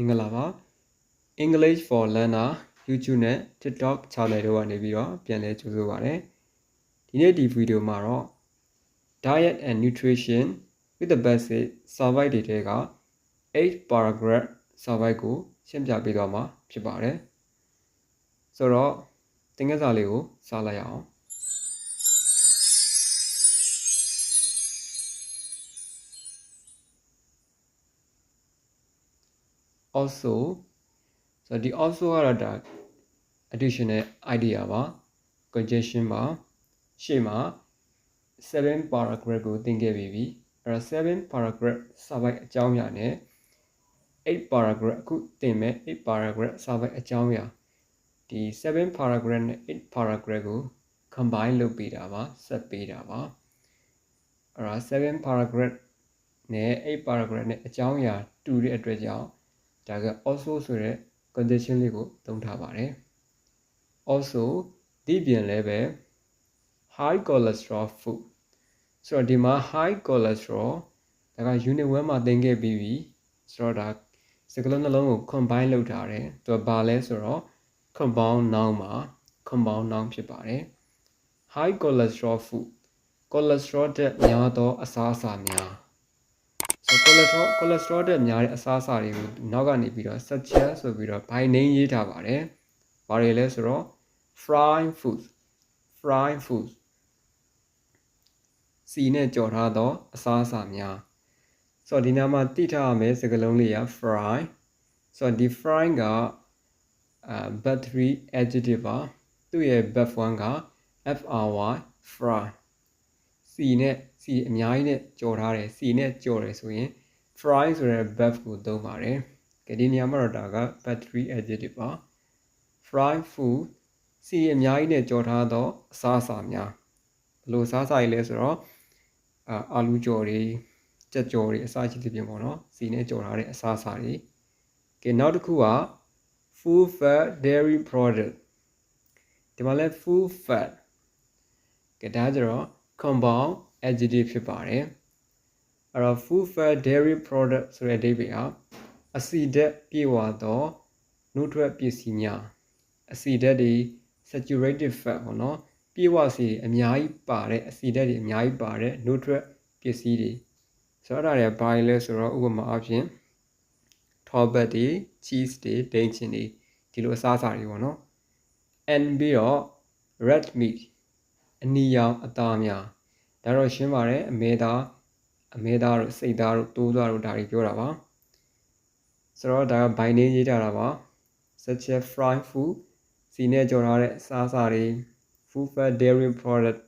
မင်္ဂလာပါ English for Learner YouTube နဲ့ TikTok channel တို့ကနေပြီးတော့ပြန်လည်ကြိုဆိုပါရစေဒီနေ့ဒီဗီဒီယိုမှာတော့ Diet and Nutrition with the Basic Survey တွေတဲက8 paragraph survey ကိုရှင်းပြပေးသွားမှာဖြစ်ပါတယ်ဆိုတော့သင်ခန်းစာလေးကိုစလိုက်အောင် also ဆိုတော့ဒီ also ကတော့ဒါ additional idea ပါ conjunction ပါရှေ့မှာ7 paragraph ကိုသင်ခဲ့ပြီးပြီအဲ့တော့7 paragraph စာပိုက်အကြောင်းအရာနဲ့8 paragraph အခုသင်မယ်8 paragraph စာပိုက်အကြောင်းအရာဒီ7 paragraph နဲ့8 paragraph ကို combine လုပ်ပေးတာပါဆက်ပေးတာပါအဲ့တော့7 paragraph နဲ့8 paragraph နဲ့အကြောင်းအရာတူတဲ့အတွက်ကြောင့် ဒါက also ဆိုတဲ့ condition လေးကိုသုံးထားပါတယ် also ဒီပြင်လည်းပဲ high cholesterol food ဆိုတော့ဒီမှာ high cholesterol ဒါက unit 1မှာသင်ခဲ့ပြီးပြီဆိုတော့ဒါစကလုံးနှလုံးကို combine လုပ်ထားတယ်သူကဘာလဲဆိုတော့ compound noun မှာ compound noun ဖြစ်ပါတယ် high cholesterol food cholesterol တက်များသောအစားအစာများ ဆို cholesterol cholesterol တက်များတဲ့အစားအစာတွေကိုနောက်ကနေပြီးတော့ suggest ဆိုပြီးတော့ by name ရေးထားပါတယ်။ဘာတွေလဲဆိုတော့ fried food fried food စီနဲ့ကြော်ထားသောအစားအစာများဆိုတော့ဒီနာမှာတိထားရမယ်စကားလုံးလေးက fry ဆိုတော့ဒီ fry ကအာ battery adjective ပါသူ့ရဲ့ verb 1က fry fry စီနဲ့စီအများကြီးနဲ့ကြော်ထားတယ်စီနဲ့ကြော်တယ်ဆိုရင် fry ဆိုတဲ့ verb ကိုသုံးပါတယ်ကဲဒီနေရာမှာတော့ဒါက battery adjective ပါ fry food စီအများကြီးနဲ့ကြော်ထားသောအစားအစာများဘယ်လိုအစားအစာတွေလဲဆိုတော့အာအာလူကြော်တွေကြက်ကြော်တွေအစားရှိသဖြင့်ပေါ့နော်စီနဲ့ကြော်ထားတဲ့အစားအစာတွေကဲနောက်တစ်ခုက food fat dairy product ဒီမှာလဲ food fat ကဲဒါကြတော့ compound adjective ဖြစ်ပါတယ်အဲ့တော့ food fat dairy product ဆိုတဲ့အဓိပ္ပာယ်ဟာအဆီဓာတ်ပြည့်ဝသောနှုတ်ထွက်ပစ္စည်းများအဆီဓာတ်တွေ saturated fat ပေါ့နော်ပြည့်ဝစီအများကြီးပါတဲ့အဆီဓာတ်တွေအများကြီးပါတဲ့နှုတ်ထွက်ပစ္စည်းတွေဆိုတော့အဲ့ဒါတွေဘာလဲဆိုတော့ဥပမာအဖြစ်ထောဘတ်တွေ cheese တွေဒိန်းချင်တွေဒီလိုအစားအစာတွေပေါ့နော် and ပြီးတော့ red meat အနီရောင်အသားများဒါတော့ရှင်းပါတယ်အမဲသားအမဲသားတို့စိတ်သားတို့တိုးသားတို့ဒါတွေပြောတာပါဆိုတော့ဒါက by name ရေးထားတာပါ such as fried food စီနဲ့ကြော်ထားတဲ့အစားအစာတွေ food fat dairy product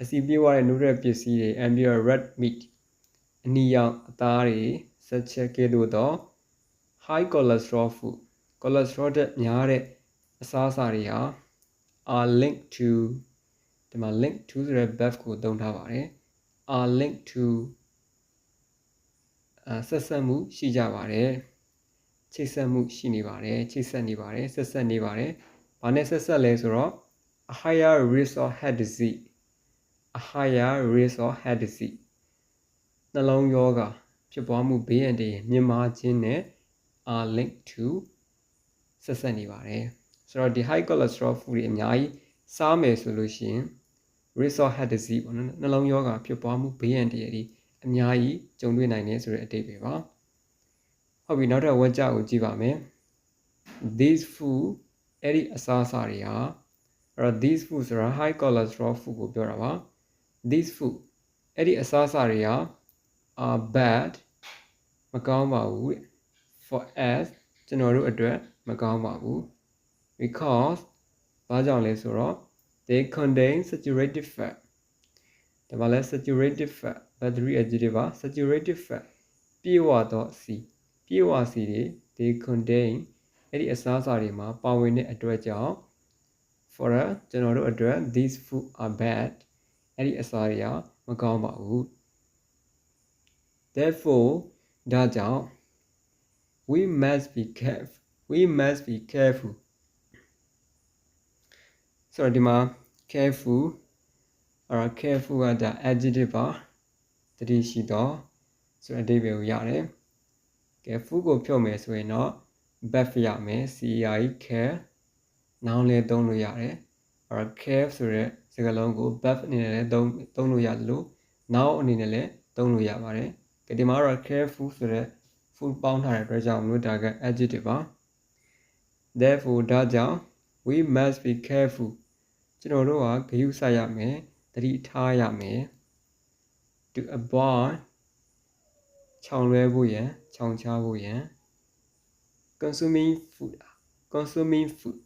အစီပြေးသွားတဲ့နုရက်ပစ္စည်းတွေ and your red meat အနီရောင်အသားတွေ such as ကဲ့သို့သော high cholesterol food cholesterol တက်များတဲ့အစားအစာတွေဟာ are linked to ဒီမှာ link to ဆိုတဲ့ verb ကိုသုံးထားပါတယ် are linked to အဆက်ဆက်မှုရှိကြပါတယ်ချိတ်ဆက်မှုရှိနေပါတယ်ချိတ်ဆက်နေပါတယ်ဆက်ဆက်နေပါတယ်ဘာနဲ့ဆက်ဆက်လဲဆိုတော့ a higher risk of heart disease a higher risk of heart disease နှလုံးရောဂါဖြစ်ပွားမှုဘေးအန္တရာယ်မြင့်မားခြင်းနဲ့ are linked to ဆက်ဆက်နေပါတယ်ဆိုတော့ဒီ high cholesterol food တွေအများကြီးစားမယ်ဆိုလို့ရှိရင် risk of heart disease ပေါ့နော်နှလုံးရောဂါဖြစ်ပွားမှုဘေးအန္တရာယ်တွေအများကြီးကြုံတွေ့နိုင်တယ်ဆိုတဲ့အတိတ်ပဲပါဟုတ်ပြီနောက်ထပ်ဝက်ကြကိုကြည့်ပါမယ် these food အဲ့ဒီအစားအစာတွေဟာအဲ့တော့ these food ဆိုတာ high cholesterol food ကိုပြောတာပါ these food အဲ့ဒီအစားအစာတွေဟာ are bad မကောင်းပါဘူး for us ကျွန်တော်တို့အတွက်မကောင်းပါဘူး because ဘာကြောင့်လဲဆိုတော့ they contain saturated fat ဒါမှလည်း saturated fat battery adjective ပါ saturated fat ပြေဝသောစီပြေဝစီတွေ they contain အဲ့ဒီအစားအစာတွေမှာပါဝင်တဲ့အတွက်ကြောင့် for a ကျွန်တော်တို့အတွက် these food are bad အဲ့ဒီအစားတွေကမကောင်းပါဘူး therefore ဒါကြောင့် we must be careful we must be careful ဆိုတော့ဒီမှာ careful အဲ့တော့ careful ကဒါ adjective ပါတတိရှိတော့ဆိုတဲ့အဓိပ္ပာယ်ကိုရတယ် careful ကိုဖြုတ်မယ်ဆိုရင်တော့ verb ရမယ် CI care noun လည်းသုံးလို့ရတယ်အဲ့တော့ care ဆိုတဲ့စကားလုံးကို verb အနေနဲ့လည်းသုံးသုံးလို့ရတယ်လို့ noun အနေနဲ့လည်းသုံးလို့ရပါတယ်ကဒီမှာတော့ careful ဆိုတဲ့ full ပေါင်းထားတဲ့အတွက်ကြောင့်မလို့ဒါက adjective ပါ therefore ဒါကြောင့် we must be careful ကျွန်တော်တို့ကဂရုစိုက်ရမယ်သတိထားရမယ် to avoid ချောင်လွဲဖို့ရန်ချောင်ချဖို့ရန် consuming food consuming food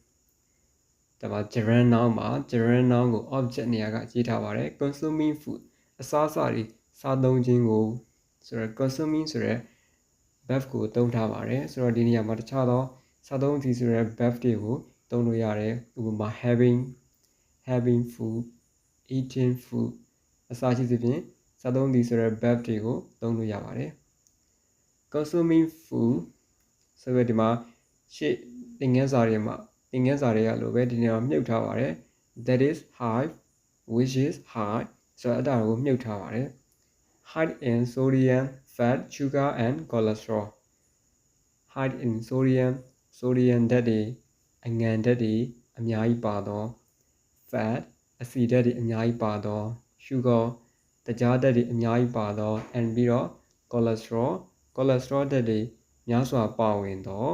ဒါပါ gerund noun မှာ gerund noun ကို object နေရာကရေးထားပါတယ် consuming food အစားအစာတွေစားသုံးခြင်းကိုဆိုတော့ consuming ဆိုတဲ့ verb ကိုသုံးထားပါတယ်ဆိုတော့ဒီနေရာမှာတခြားသောစားသုံးသည်ဆိုတဲ့ verb တွေကိုသုံးလို့ရတယ်ဥပမာ having having food eating food အစားရှိသဖြင့်စားသုံးသည်ဆိုတဲ့ verb တွေကိုသုံးလို့ရပါတယ် consuming food ဆိုတော့ဒီမှာရှေ့သင်ခန်းစာတွေမှာသင်ခန်းစာတွေကလိုပဲဒီနေရာမှာမြုပ်ထားပါတယ် that is high which is high ဆိုတော့အဲ့ဒါကိုမြုပ်ထားပါတယ် high in sodium fat sugar and cholesterol high in sodium sodium ဓာတ်တွေအငံဓာတ်တွေအများကြီးပါသော fat အဆီဓာတ်တွေအများကြီးပါသော sugar တကြားဓာတ်တွေအများကြီးပါသော and ပြီးတော့ cholesterol cholesterol ဓာတ်တွေများစွာပါဝင်သော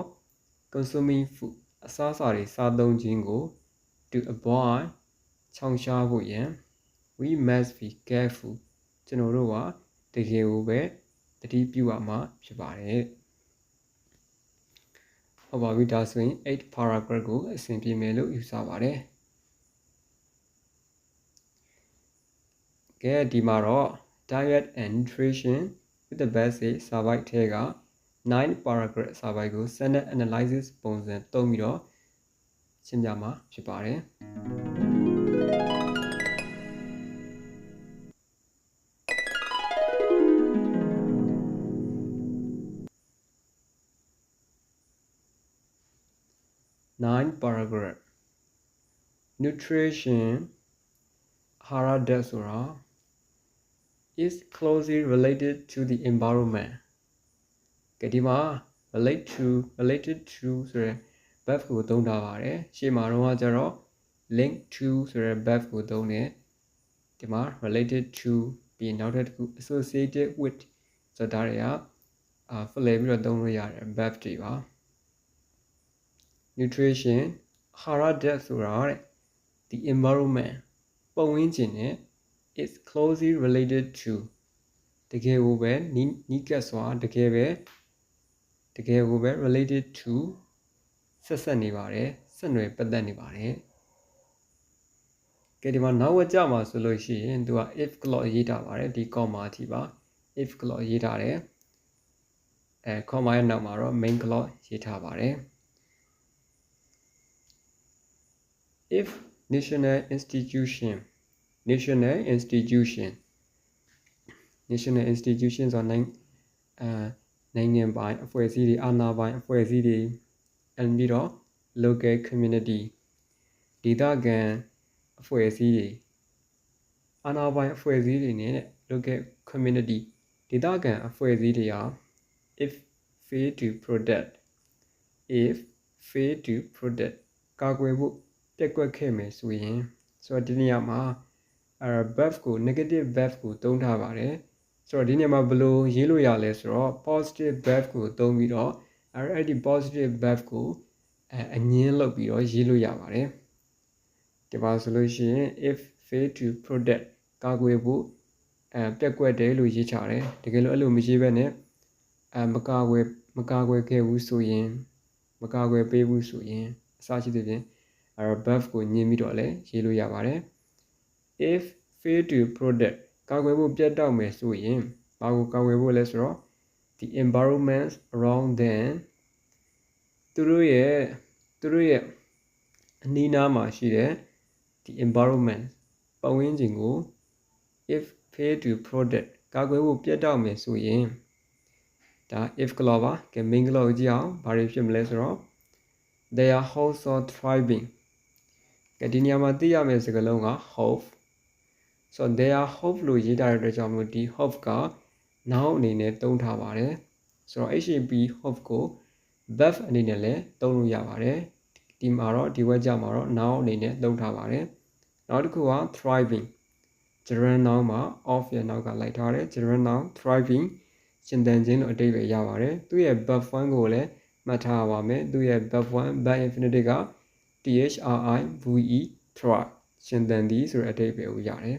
consuming food အစားအစာတွေစားသုံးခြင်းကို to avoid ချောင်ရှားဖို့ရန် we must be careful ကျွန်တော်တို့ကတကယ်ကိုပဲတတိပြုရမှာဖြစ်ပါတယ်ဟုတ်ပါပြီဒါဆိုရင်8 paragraph ကိုအဆင်ပြေမယ်လို့ယူဆပါတယ် ကဲဒီမှာတော့ diet and nutrition with the basic survive ထဲက9 paragraph survive ကို standard analysis ပုံစံသုံးပြီးတော့ရှင်းပြမှာဖြစ်ပါတယ်9 paragraph nutrition အာဟာရဓာတ်ဆိုတာ is closely related to the environment ကဒီမှာ relate to related to ဆိုရယ် verb ကိုသုံးထားပါတယ်ရှေ့မှာတော့ကျတော့ link to ဆိုရယ် verb ကိုသုံးတယ်ဒီမှာ related to ပြီးနောက်တစ်ခု associated with ဆိုတာတွေကအာ flip ပြီးတော့သုံးလို့ရတယ် verb တွေပါ nutrition အာဟာရဓာတ်ဆိုတာတဲ့ the environment ပတ်ဝန်းကျင်နဲ့ is closely related to တကယ်ကိုပဲနီးနီးကပ်စွာတကယ်ပဲတကယ်ကိုပဲ related to ဆက်ဆက်နေပါတယ်ဆက်နွယ်ပတ်သက်နေပါတယ်ကဲဒီမှာနောက်ဝကြမှာဆိုလို့ရှိရင်သူက if clause ရေးထားပါတယ်ဒီ comma အထိပါ if clause ရေးထားတယ်အဲ comma ရဲ့နောက်မှာတော့ main clause ရေးထားပါတယ် if national institution national institution national institution ဆိုနိုင်အဲနိုင်ငံပိုင်အဖွဲ့အစည်းတွေအာဏာပိုင်အဖွဲ့အစည်းတွေအပြီးတော့ local community ဒေသခံအဖွဲ့အစည်းတွေအာဏာပိုင်အဖွဲ့အစည်းတွေနဲ့ local community ဒေသခံအဖွဲ့အစည်းတွေဟာ if fail to protect if fail to protect ကာကွယ်ဖို့ပြက်ကွက်ခဲ့မယ်ဆိုရင်ဆိုတော့ဒီနေရာမှာ အဲ verb ကို negative verb ကိုသုံးထားပါတယ်ဆိုတော့ဒီနေရာမှာဘယ်လိုရေးလို့ရလဲဆိုတော့ positive verb ကိုသုံးပြီးတော့အဲအဲ့ဒီ positive verb ကိုအဲအငင်းလုပ်ပြီးတော့ရေးလို့ရပါတယ်ဒီပါဆိုလို့ရှိရင် if fail to protect ကာကွယ်ဖို့အဲပြက်ကွက်တယ်လို့ရေးချတယ်တကယ်လို့အဲ့လိုမရေးဘဲနဲ့အဲမကာကွယ်မကာကွယ်ခဲ့ဘူးဆိုရင်မကာကွယ်ပေးဘူးဆိုရင်အစရှိသဖြင့်အဲ buff ကိုညှင်းပြီးတော့လည်းရေးလို့ရပါတယ် if fail to protect ကာကွယ်ဖို့ပြတ်တောက်မယ်ဆိုရင်ဘာကိုကာကွယ်ဖို့လဲဆိုတော့ the environment around them သူတို့ရဲ့သူတို့ရဲ့အနီးနားမှာရှိတဲ့ the environment ပတ်ဝန်းကျင်ကို if fail to protect ကာကွယ်ဖို့ပြတ်တောက်မယ်ဆိုရင်ဒါ if clause ပါကဲ main clause ကြည့်အောင်ဘာတွေဖြစ်မလဲဆိုတော့ they are household thriving ကဲဒီနေရာမှာသိရမယ့်စကားလုံးက hope ဆိုတော့ they are hope လို့ရေးထားတဲ့အတွက်ကြောင့်မလို့ဒီ hope က noun အနေနဲ့သုံးထားပါတယ်ဆိုတော့ HAP hope ကို verb အနေနဲ့လည်းသုံးလို့ရပါတယ်ဒီမှာတော့ဒီဝက်ကြမှာတော့ noun အနေနဲ့သုံးထားပါတယ်နောက်တစ်ခုက thriving gerund noun မှာ of ရဲ့နောက်ကလိုက်ထားတယ် gerund noun thriving ရှင်သန်ခြင်းလို့အဓိပ္ပာယ်ရပါတယ်သူရဲ့ verb form ကိုလည်းမှတ်ထားပါမယ်သူရဲ့ verb form verb infinitive က thrive thrive ရှင်သန်သည်ဆိုတဲ့အဓိပ္ပာယ်ကိုရတယ်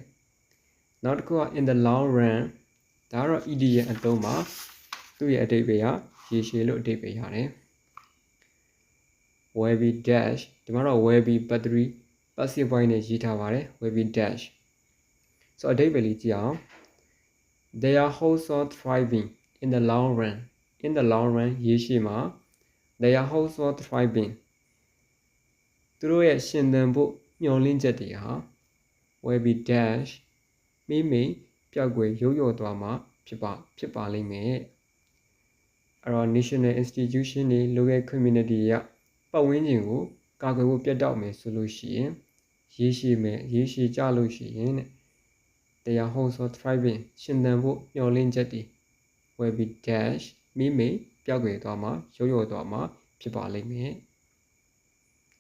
နောက်တစ်ခုက in the long run ဒါကတော့ ed ရဲ့အသုံးမှာသူ့ရဲ့အဓိပ္ပာယ်ကရေရှည်လို့အဓိပ္ပာယ်ရတယ် will be dash ဒီမှာတော့ will be battery passive voice နဲ့ရေးထားပါတယ် will be dash ဆိုတော့အဓိပ္ပာယ်လေးကြည့်အောင် they are also thriving in the long run in the long run ရေရှည်မှာ they are also thriving သူတို့ရဲ့ရှင်သန်ဖို့မျှော်လင့်ချက်တွေဟာ will be dash မိမိပျောက်ကွယ်ရုပ်ရော်သွားမှာဖြစ်ပါဖြစ်ပါလိမ့်မယ်အဲ့တော့ national institution တွေ local community ရပတ်ဝန်းကျင်ကိုကာကွယ်ဖို့ပြတ်တောက်မယ်ဆိုလို့ရှိရင်ရေရှည်မယ်ရေရှည်ကြလို့ရှိရင်တဲ့တရားဟောဆို thriving ရှင်သန်ဖို့မျှော်လင့်ချက်တွေ will be dash မိမိပျောက်ကွယ်သွားမှာရုပ်ရော်သွားမှာဖြစ်ပါလိမ့်မယ်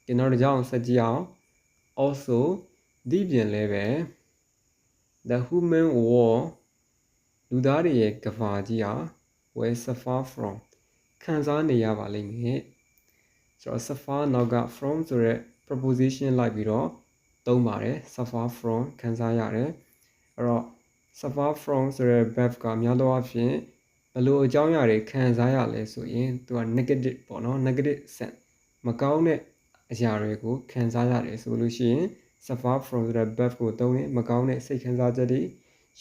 ကျွန်တော်တို့ကြောင့်ဆက်ကြည့်အောင် also ဒီပြင်လည်းပဲ the human war လူသားတွေရဲ့ကဘာကြီးဟာ will suffer from ခံစားနေရပါလိမ့်မယ်ဆိုတော့ suffer နောက်က from ဆိုတဲ့ preposition လိုက်ပြီးတော့သုံးပါတယ် suffer from ခံစားရတယ်အဲ့တော့ suffer from ဆိုတဲ့ verb ကများသောအားဖြင့်ဘယ်လိုအကြောင်းအရာတွေခံစားရလဲဆိုရင်သူက negative ပေါ့နော် negative sense မကောင်းတဲ့အရာတွေကိုခံစားရတယ်ဆိုလို့ရှိရင် suffer from ဆိုတဲ့ verb ကိုသုံးရင်မကောင်းတဲ့စိတ်ခံစားချက်တွေ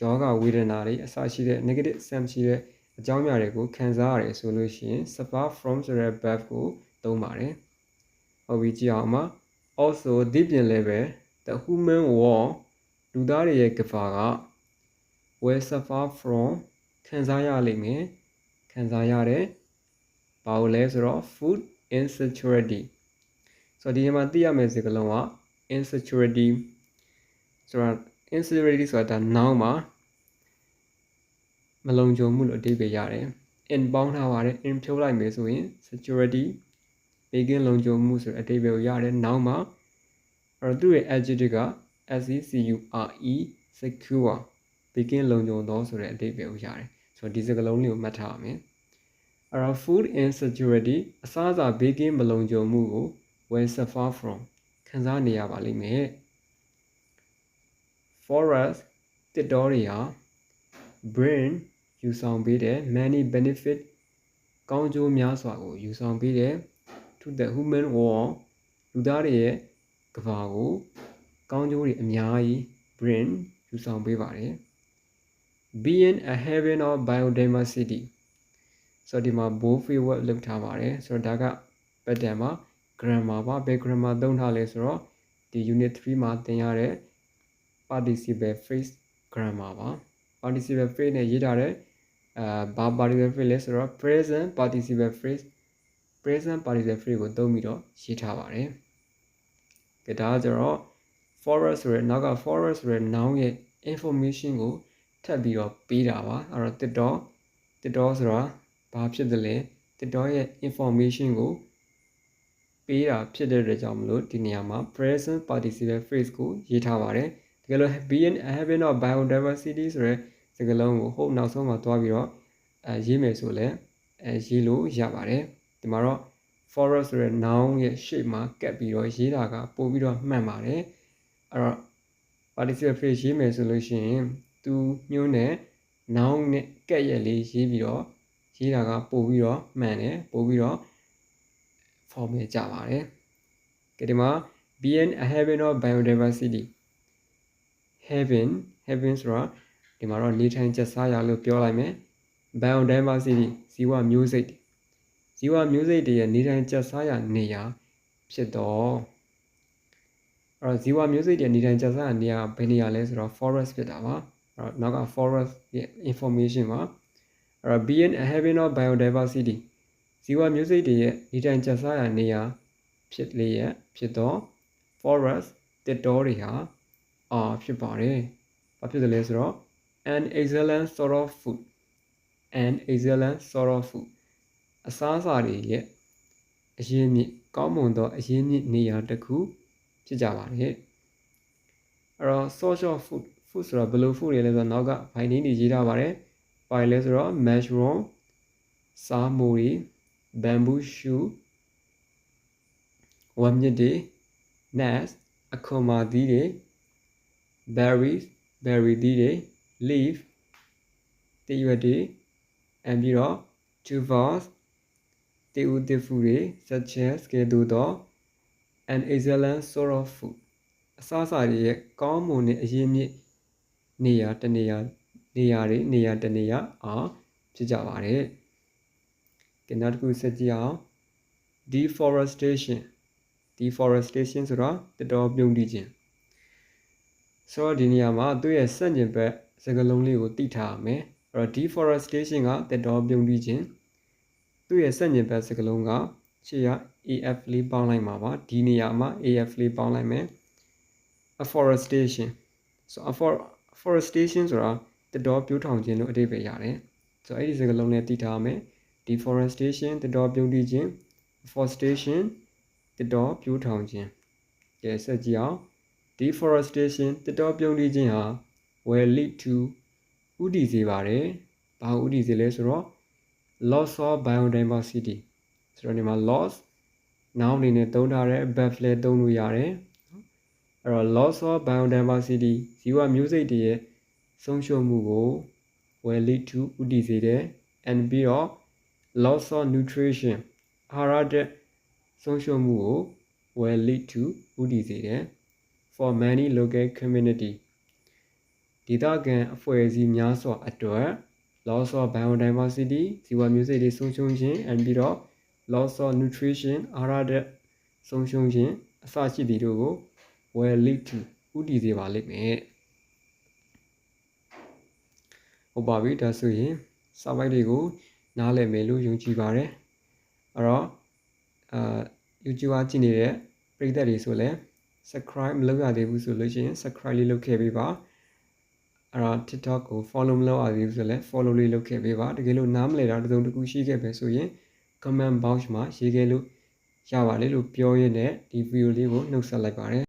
ယောဂဝေဒနာတွေအစရှိတဲ့ negative sense ရှိတဲ့အကြောင်းအရာတွေကိုခံစားရတယ်ဆိုလို့ရှိရင် suffer from ဆိုတဲ့ verb ကိုသုံးပါတယ်။ဟုတ်ပြီကြည့်အောင်ပါ also ဒီပြင်လည်းပဲ the human war လူသားတွေရဲ့ကဘာက will suffer from ခံစားရလိမ့်မယ်ခံစားရတဲ့ဘာလို့လဲဆိုတော့ food insecurity ဆိုတော့ဒီမှာသိရမယ့်စကားလုံးက insecurity ဆိုတော့ insecurity ဆိုတာဒါ noun မှာမလုံခြုံမှုလို့အဓိပ္ပာယ်ရတယ် in ပေါင်းထားပါတယ် in ဖြုတ်လိုက်မယ်ဆိုရင် security ဘေးကင်းလုံခြုံမှုဆိုတဲ့အဓိပ္ပာယ်ကိုရတယ် noun မှာအဲ့တော့သူ့ရဲ့ adjective က s e c u r e secure ဘေးကင်းလုံခြုံသောဆိုတဲ့အဓိပ္ပာယ်ကိုရတယ်ဆိုတော့ဒီစကားလုံးလေးကိုမှတ်ထားရမယ်အဲ့တော့ food insecurity အစားအစာဘေးကင်းမလုံခြုံမှုကို will suffer from ခံစားနေရပါလိမ့်မယ် forest တစ်တော်တွေဟာ brain ယူဆောင်ပေးတဲ့ many benefit ကောင်းကျိုးများစွာကိုယူဆောင်ပေးတဲ့ to the human world လူသားတွေရဲ့ကဘာကို ကောင်းကျိုးတွေအများကြီး brain ယူဆောင်ပေးပါတယ် being a haven of biodiversity ဆိုတော့ဒီမှာ both keyword လောက်ထားပါတယ်ဆိုတော့ဒါက pattern မှာ grammar ပါဘယ် grammar သုံးထားလဲဆိုတော့ဒီ unit 3မှာသင်ရတဲ့ participle phrase grammar ပါ participle phrase နဲ့ရေးထားတဲ့အာဘာ participle phrase လဲဆိုတော့ present participle phrase present participle phrase ကိုသုံးပြီးတော့ရေးထားပါတယ်။ဒါကကြတော့ forest ဆိုတဲ့နောက်က forest ဆိုတဲ့ noun ရဲ့ information ကိုထပ်ပြီးတော့ပေးတာပါအဲ့တော့တစ်တော်တစ်တော်ဆိုတာဘာဖြစ်တယ်လဲတစ်တော်ရဲ့ information ကို ပေးတာဖြစ်တဲ့အတွက်ကြောင့်မလို့ဒီနေရာမှာ present participle phrase ကိုရေးထားပါတယ်တကယ်လို့ being a having of biodiversity ဆိုတဲ့စကားလုံးကိုဟိုနောက်ဆုံးမှာတွားပြီးတော့အဲရေးမယ်ဆိုလဲအဲရေးလို့ရပါတယ်ဒီမှာတော့ forest ဆိုတဲ့ noun ရဲ့ shape မှာကပ်ပြီးတော့ရေးတာကပို့ပြီးတော့မှန်ပါတယ်အဲ့တော့ participle phrase ရေးမယ်ဆိုလို့ရှိရင်သူညွှန်းတဲ့ noun နဲ့ကပ်ရက်လေးရေးပြီးတော့ရေးတာကပို့ပြီးတော့မှန်တယ်ပို့ပြီးတော့ formal ကြပါတယ်ကဲဒီမှာ being a haven of biodiversity haven haven ဆိုတာဒီမှာတော့နေထိုင်ချက်စားရလို့ပြောလိုက်မယ် biodiversity ဇီဝမျိုးစိတ်ဇီဝမျိုးစိတ်တွေရဲ့နေထိုင်ချက်စားရနေရာဖြစ်တော့အဲ့တော့ဇီဝမျိုးစိတ်တွေနေထိုင်ချက်စားရနေရာဘယ်နေရာလဲဆိုတော့ forest ဖြစ်တာပါအဲ့တော့နောက်က forest ရဲ့ information ပါအဲ့တော့ being a haven of biodiversity ဇီဝမျိုးစိတ်တွေရဲ့နေထိုင်ချက်စားရနေရာဖြစ်လေရဖြစ်တော့ forest တစ်တော်တွေဟာအာဖြစ်ပါတယ်။ဘာဖြစ်တယ်လဲဆိုတော့ an excellent sort of food an excellent sort of food အစားအစာတွေရဲ့အရင်းမြစ်ကောင်းမွန်သောအရင်းမြစ်နေရာတစ်ခုဖြစ်ကြပါတယ်အဲ့တော့ source of food food ဆိုတော့ဘယ်လို food တွေလဲဆိုတော့နောက်က by name တွေရေးထားပါတယ် by လဲဆိုတော့ mushroom စားမိုရီ bamboo shoot ဝမ်းမြစ်တွေ nuts အခွန်မာသီးတွေ berries berry သီးတွေ leaf တရွက်တွေအပြီးတော့ tubers တေဦးတေဖူတွေ such as ကဲ့သို့သော an excellent source of food အစားအစာတွေရဲ့ကောင်းမွန်တဲ့အရင်းမြစ်နေရာတနေရာနေရာတွေနေရာတနေရာအားဖြစ်ကြပါတယ်။ ကဲနောက်တစ်ခုဆက်ကြည့်အောင် deforestation deforestation ဆိုတာတတော်ပြုံးတိခြင်းဆိုတော့ဒီနေရာမှာသူ့ရဲ့စန့်ကျင်ဘက်စကားလုံးလေးကိုသိထားရမယ်အဲ့တော့ deforestation ကတတော်ပြုံးတိခြင်းသူ့ရဲ့စန့်ကျင်ဘက်စကားလုံးကခြေရ AF လေးပေါင်းလိုက်မှာပါဒီနေရာမှာ AF လေးပေါင်းလိုက်မယ် afforestation ဆို afforestation ဆိုတာတတော်ပြိုးထောင်ခြင်းလို့အဓိပ္ပာယ်ရတယ်ဆိုတော့အဲ့ဒီစကားလုံးနဲ့သိထားရမယ် deforestation တတော်ပြုံးတိခြင်း afforestation တတော်ပြိုးထောင်ခြင်းကဲဆက်ကြည့်အောင် deforestation တတော်ပြုံးတိခြင်းဟာ will lead to ဥတည်စေပါတယ်ဘာဥတည်စေလဲဆိုတော့ loss of biodiversity ဆိုတော့ဒီမှာ loss noun အနေနဲ့သုံးထားတဲ့ verb လည်းသုံးလို့ရတယ်အဲ့တော့ loss of biodiversity ဇီဝမျိုးစိတ်တွေရဲ့ဆုံးရှုံးမှုကို will lead to ဥတည်စေတယ် and ပြီးတော့ loss of nutrition အာဟာရတဲ့ဆုံးရှုံးမှုကို will lead to ဥတည်စေတယ် for many local community ဒေသခံအဖွဲ့အစည်းများစွာအတွက် loss of biodiversity ဇီဝမျိုးစိတ်တွေဆုံးရှုံးခြင်း and ပြီးတော့ loss of nutrition အာဟာရတဲ့ဆုံးရှုံးခြင်းအစရှိသည်တို့ကို will lead to ဥတည်စေပါလိမ့်မယ်ဟုတ်ပါပြီဒါဆိုရင်စာပိုက်တွေကို နားလည်မယ်လို့ယုံကြည်ပါတယ်အဲ့တော့အာ YouTube ကြည့်နေတဲ့ပရိသတ်တွေဆိုလည်း subscribe မလုပ်ရသေးဘူးဆိုလို့ရှိရင် subscribe လေးလုပ်ခဲ့ပေးပါအဲ့တော့ TikTok ကို follow မလုပ်ရသေးဘူးဆိုလည်း follow လေးလုပ်ခဲ့ပေးပါတကယ်လို့နားမလည်တာတစ်စုံတစ်ခုရှိခဲ့ပဲဆိုရင် comment box မှာရေးခဲ့လို့ရပါတယ်လို့ပြောရင်းနဲ့ဒီ video လေးကိုနှုတ်ဆက်လိုက်ပါတယ်